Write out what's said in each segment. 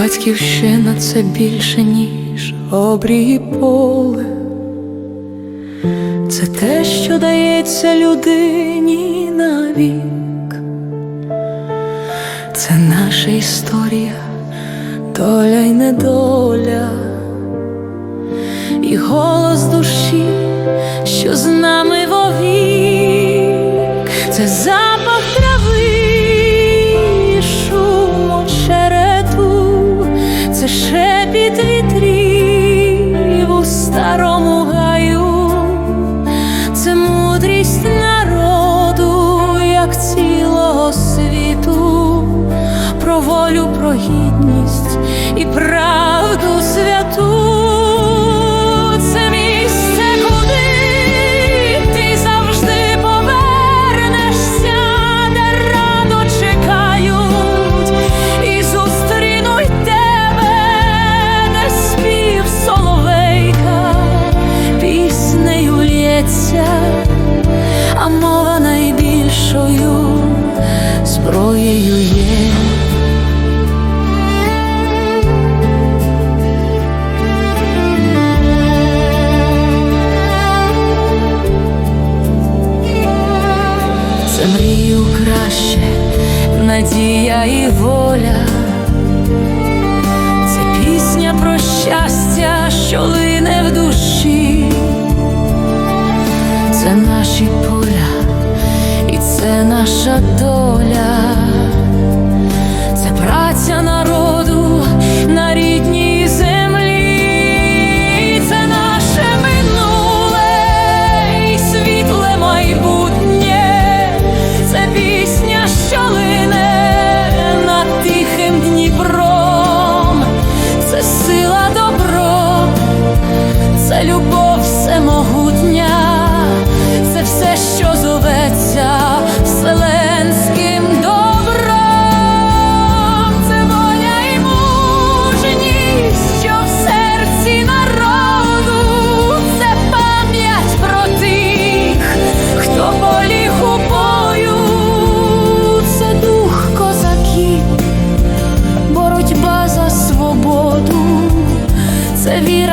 Батьківщина це більше, ніж обрій і поле. Це те, що дається людині навік. Це наша історія, доля й недоля, і голос душі, що з нами вовік, це запах волю, про гідність і правду мрію краще, надія і воля. Це пісня про щастя, що лине в душі. Це наші поля, і це наша доля,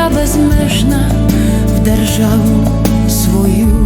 безмежна в державу свою.